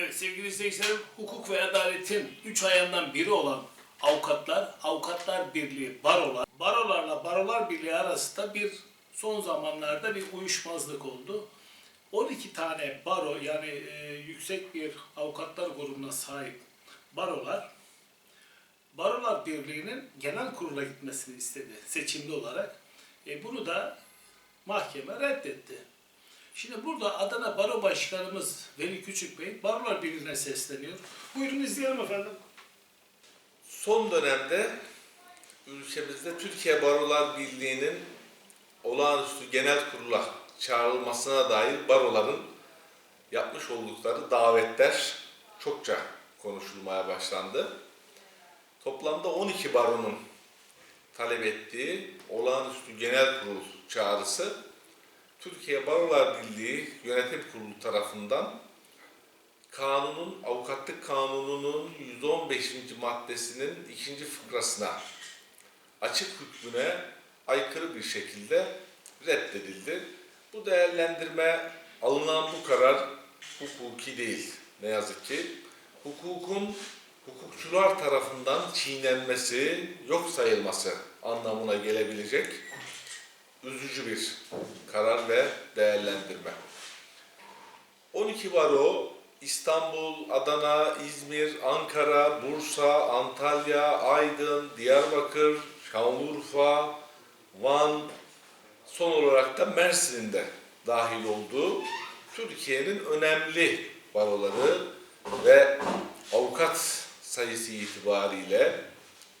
Evet sevgili izleyicilerim, hukuk ve adaletin üç ayağından biri olan avukatlar, Avukatlar Birliği, barolar, barolarla barolar birliği arasında bir son zamanlarda bir uyuşmazlık oldu. 12 tane baro yani e, yüksek bir avukatlar grubuna sahip barolar, Barolar Birliği'nin genel kurula gitmesini istedi seçimli olarak. E, bunu da mahkeme reddetti. Şimdi burada Adana Baro Başkanımız Veli Küçük Bey Barolar Birliği'ne sesleniyor. Buyurun izleyelim efendim. Son dönemde ülkemizde Türkiye Barolar Birliği'nin olağanüstü genel kurula çağrılmasına dair baroların yapmış oldukları davetler çokça konuşulmaya başlandı. Toplamda 12 baronun talep ettiği olağanüstü genel kurul çağrısı Türkiye Barolar Birliği Yönetim Kurulu tarafından kanunun, avukatlık kanununun 115. maddesinin ikinci fıkrasına açık hükmüne aykırı bir şekilde reddedildi. Bu değerlendirme alınan bu karar hukuki değil ne yazık ki. Hukukun hukukçular tarafından çiğnenmesi, yok sayılması anlamına gelebilecek üzücü bir karar ve değerlendirme. 12 baro İstanbul, Adana, İzmir, Ankara, Bursa, Antalya, Aydın, Diyarbakır, Şanlıurfa, Van, son olarak da Mersin'in de dahil olduğu Türkiye'nin önemli baroları ve avukat sayısı itibariyle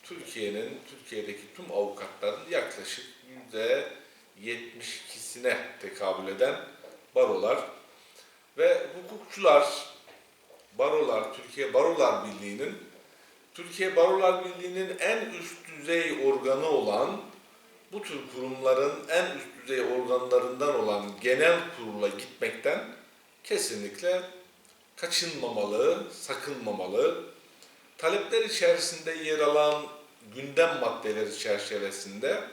Türkiye'nin, Türkiye'deki tüm avukatların yaklaşık yüzde %72'sine tekabül eden barolar ve hukukçular, barolar, Türkiye Barolar Birliği'nin Türkiye Barolar Birliği'nin en üst düzey organı olan bu tür kurumların en üst düzey organlarından olan genel kurula gitmekten kesinlikle kaçınmamalı, sakınmamalı. Talepler içerisinde yer alan gündem maddeleri çerçevesinde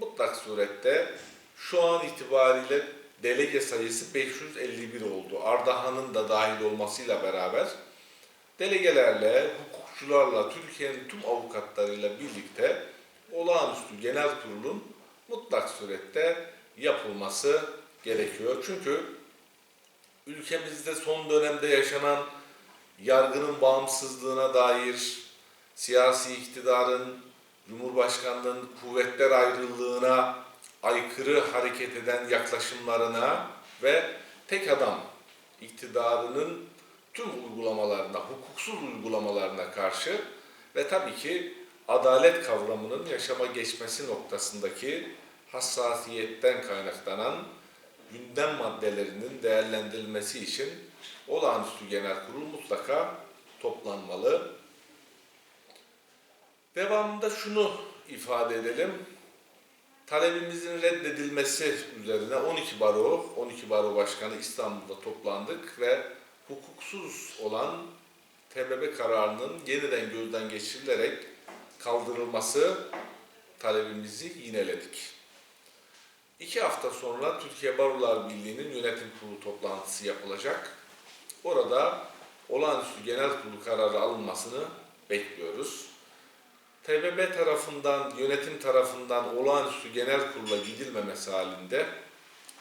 mutlak surette şu an itibariyle delege sayısı 551 oldu. Ardahan'ın da dahil olmasıyla beraber delegelerle, hukukçularla, Türkiye'nin tüm avukatlarıyla birlikte olağanüstü genel kurulun mutlak surette yapılması gerekiyor. Çünkü ülkemizde son dönemde yaşanan yargının bağımsızlığına dair siyasi iktidarın, Cumhurbaşkanlığının kuvvetler ayrılığına aykırı hareket eden yaklaşımlarına ve tek adam iktidarının tüm uygulamalarına, hukuksuz uygulamalarına karşı ve tabii ki adalet kavramının yaşama geçmesi noktasındaki hassasiyetten kaynaklanan gündem maddelerinin değerlendirilmesi için olağanüstü genel kurul mutlaka toplanmalı. Devamında şunu ifade edelim. Talebimizin reddedilmesi üzerine 12 baro, 12 baro başkanı İstanbul'da toplandık ve hukuksuz olan TBB kararının yeniden gözden geçirilerek kaldırılması talebimizi yineledik. İki hafta sonra Türkiye Barolar Birliği'nin yönetim kurulu toplantısı yapılacak. Orada olağanüstü genel kurulu kararı alınmasını bekliyoruz. TBB tarafından, yönetim tarafından olağanüstü genel kurula gidilmemesi halinde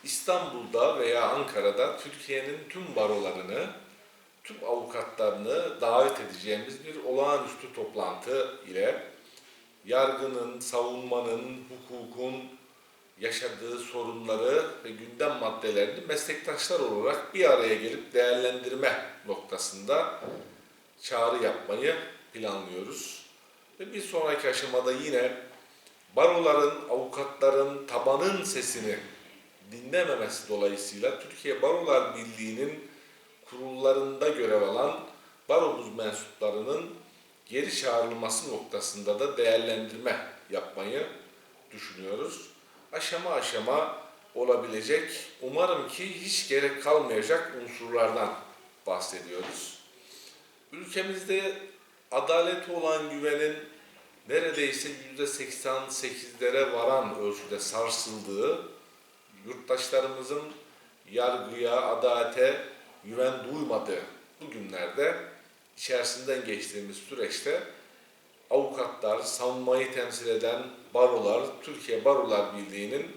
İstanbul'da veya Ankara'da Türkiye'nin tüm barolarını, tüm avukatlarını davet edeceğimiz bir olağanüstü toplantı ile yargının, savunmanın, hukukun yaşadığı sorunları ve gündem maddelerini meslektaşlar olarak bir araya gelip değerlendirme noktasında çağrı yapmayı planlıyoruz. Ve bir sonraki aşamada yine baroların, avukatların, tabanın sesini dinlememesi dolayısıyla Türkiye Barolar Birliği'nin kurullarında görev alan baromuz mensuplarının geri çağrılması noktasında da değerlendirme yapmayı düşünüyoruz. Aşama aşama olabilecek, umarım ki hiç gerek kalmayacak unsurlardan bahsediyoruz. Ülkemizde adalete olan güvenin neredeyse yüzde 88'lere varan ölçüde sarsıldığı, yurttaşlarımızın yargıya, adalete güven duymadığı bugünlerde içerisinden geçtiğimiz süreçte avukatlar, savunmayı temsil eden barolar, Türkiye Barolar Birliği'nin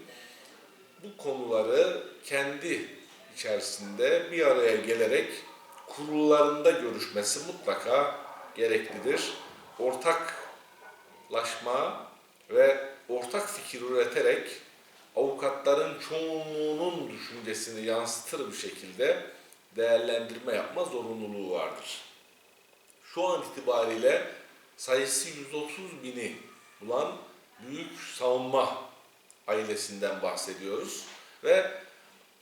bu konuları kendi içerisinde bir araya gelerek kurullarında görüşmesi mutlaka gereklidir. Ortaklaşma ve ortak fikir üreterek avukatların çoğunluğunun düşüncesini yansıtır bir şekilde değerlendirme yapma zorunluluğu vardır. Şu an itibariyle sayısı 130 bini bulan büyük savunma ailesinden bahsediyoruz. Ve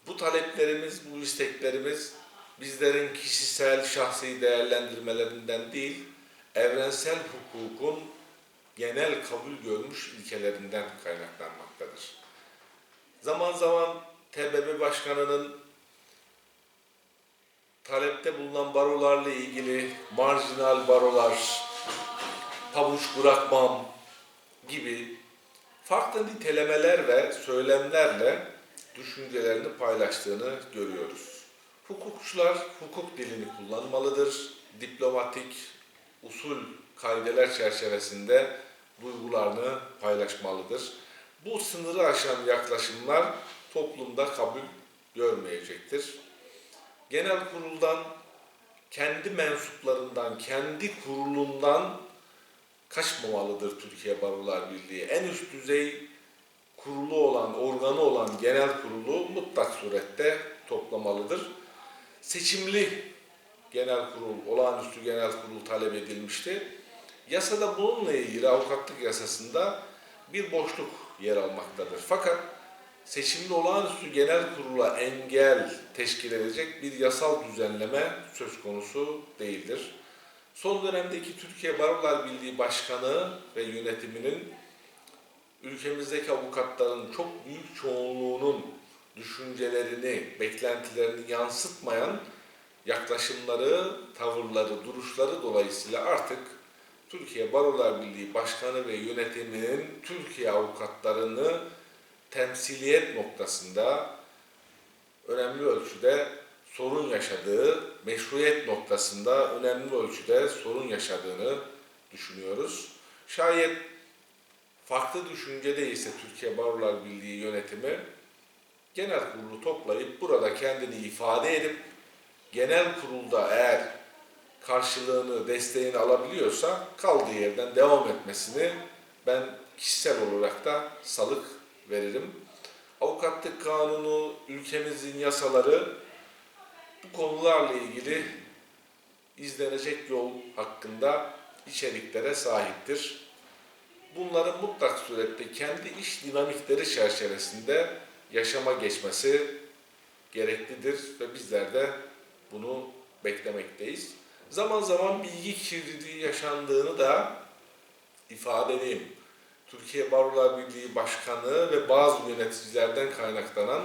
bu taleplerimiz, bu isteklerimiz bizlerin kişisel, şahsi değerlendirmelerinden değil, evrensel hukukun genel kabul görmüş ilkelerinden kaynaklanmaktadır. Zaman zaman TBB Başkanı'nın talepte bulunan barolarla ilgili marjinal barolar, pabuç bırakmam gibi farklı nitelemeler ve söylemlerle düşüncelerini paylaştığını görüyoruz. Hukukçular hukuk dilini kullanmalıdır. Diplomatik usul kaideler çerçevesinde duygularını paylaşmalıdır. Bu sınırı aşan yaklaşımlar toplumda kabul görmeyecektir. Genel kuruldan kendi mensuplarından, kendi kurulundan kaçmamalıdır Türkiye Barolar Birliği. En üst düzey kurulu olan, organı olan genel kurulu mutlak surette toplamalıdır. Seçimli genel kurul, olağanüstü genel kurul talep edilmişti. Yasada bununla ilgili avukatlık yasasında bir boşluk yer almaktadır. Fakat seçimli olağanüstü genel kurula engel teşkil edecek bir yasal düzenleme söz konusu değildir. Son dönemdeki Türkiye Barolar Birliği Başkanı ve yönetiminin ülkemizdeki avukatların çok büyük çoğunluğunun düşüncelerini, beklentilerini yansıtmayan yaklaşımları, tavırları, duruşları dolayısıyla artık Türkiye Barolar Birliği Başkanı ve yönetiminin Türkiye avukatlarını temsiliyet noktasında önemli ölçüde sorun yaşadığı, meşruiyet noktasında önemli ölçüde sorun yaşadığını düşünüyoruz. Şayet farklı düşüncede ise Türkiye Barolar Birliği yönetimi genel kurulu toplayıp burada kendini ifade edip genel kurulda eğer karşılığını, desteğini alabiliyorsa kaldığı yerden devam etmesini ben kişisel olarak da salık veririm. Avukatlık kanunu, ülkemizin yasaları bu konularla ilgili izlenecek yol hakkında içeriklere sahiptir. Bunların mutlak surette kendi iş dinamikleri çerçevesinde yaşama geçmesi gereklidir ve bizler de bunu beklemekteyiz. Zaman zaman bilgi kirliliği yaşandığını da ifade edeyim. Türkiye Barolar Birliği Başkanı ve bazı yöneticilerden kaynaklanan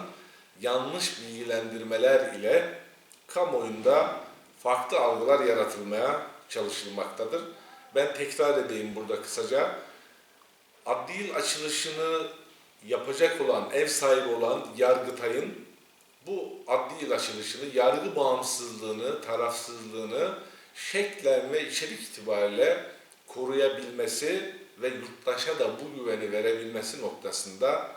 yanlış bilgilendirmeler ile kamuoyunda farklı algılar yaratılmaya çalışılmaktadır. Ben tekrar edeyim burada kısaca. Adli açılışını yapacak olan, ev sahibi olan Yargıtay'ın bu adli açılışını, yargı bağımsızlığını, tarafsızlığını şeklen ve içerik itibariyle koruyabilmesi ve yurttaşa da bu güveni verebilmesi noktasında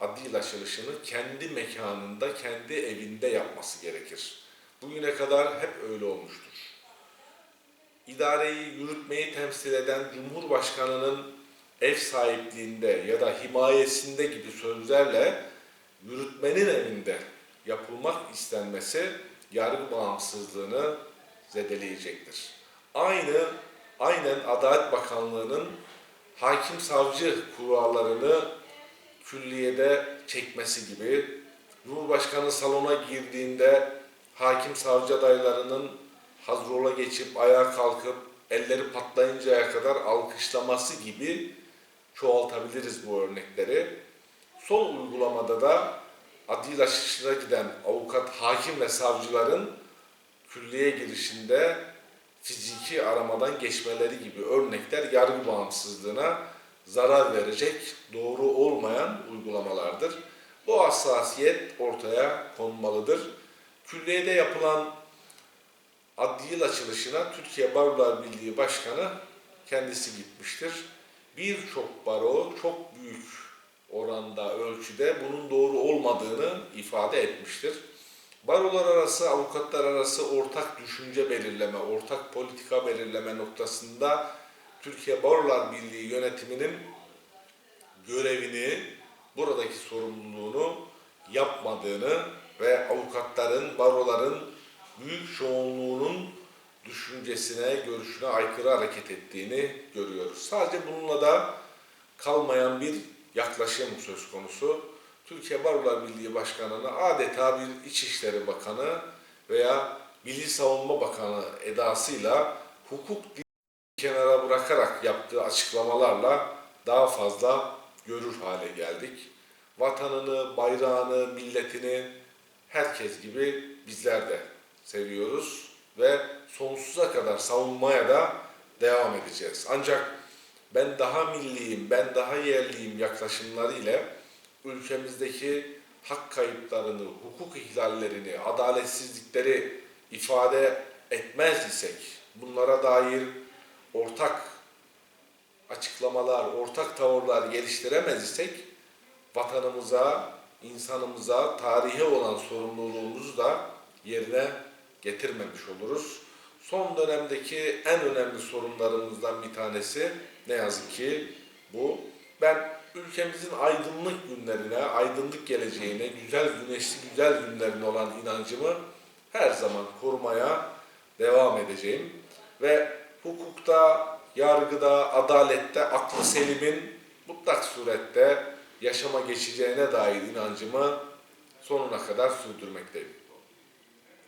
adli yıl açılışını kendi mekanında, kendi evinde yapması gerekir. Bugüne kadar hep öyle olmuştur. İdareyi yürütmeyi temsil eden Cumhurbaşkanı'nın ev sahipliğinde ya da himayesinde gibi sözlerle yürütmenin evinde yapılmak istenmesi yargı bağımsızlığını zedeleyecektir. Aynı aynen Adalet Bakanlığı'nın hakim savcı kurallarını külliyede çekmesi gibi Cumhurbaşkanı salona girdiğinde hakim savcı adaylarının hazrola geçip ayağa kalkıp elleri patlayıncaya kadar alkışlaması gibi çoğaltabiliriz bu örnekleri. Son uygulamada da adil açılışına giden avukat, hakim ve savcıların külliye girişinde fiziki aramadan geçmeleri gibi örnekler yargı bağımsızlığına zarar verecek, doğru olmayan uygulamalardır. Bu hassasiyet ortaya konmalıdır. Külliyede yapılan adli yıl açılışına Türkiye Barolar Birliği Başkanı kendisi gitmiştir. Birçok baro çok büyük oranda, ölçüde bunun doğru olmadığını ifade etmiştir. Barolar arası, avukatlar arası ortak düşünce belirleme, ortak politika belirleme noktasında Türkiye Barolar Birliği yönetiminin görevini, buradaki sorumluluğunu yapmadığını ve avukatların, baroların büyük çoğunluğunun düşüncesine, görüşüne aykırı hareket ettiğini görüyoruz. Sadece bununla da kalmayan bir yaklaşım söz konusu. Türkiye Barolar Birliği Başkanı'nı adeta bir İçişleri Bakanı veya Milli Savunma Bakanı edasıyla hukuk kenara bırakarak yaptığı açıklamalarla daha fazla görür hale geldik. Vatanını, bayrağını, milletini herkes gibi bizler de seviyoruz ve sonsuza kadar savunmaya da devam edeceğiz. Ancak ben daha milliyim, ben daha yerliyim yaklaşımları ile ülkemizdeki hak kayıplarını, hukuk ihlallerini, adaletsizlikleri ifade etmez isek, bunlara dair ortak açıklamalar, ortak tavırlar geliştiremez isek vatanımıza, insanımıza, tarihe olan sorumluluğumuzu da yerine getirmemiş oluruz. Son dönemdeki en önemli sorunlarımızdan bir tanesi ne yazık ki bu. Ben ülkemizin aydınlık günlerine, aydınlık geleceğine, güzel güneşli güzel günlerine olan inancımı her zaman korumaya devam edeceğim. Ve hukukta, yargıda, adalette aklı selimin mutlak surette yaşama geçeceğine dair inancımı sonuna kadar sürdürmekteyim.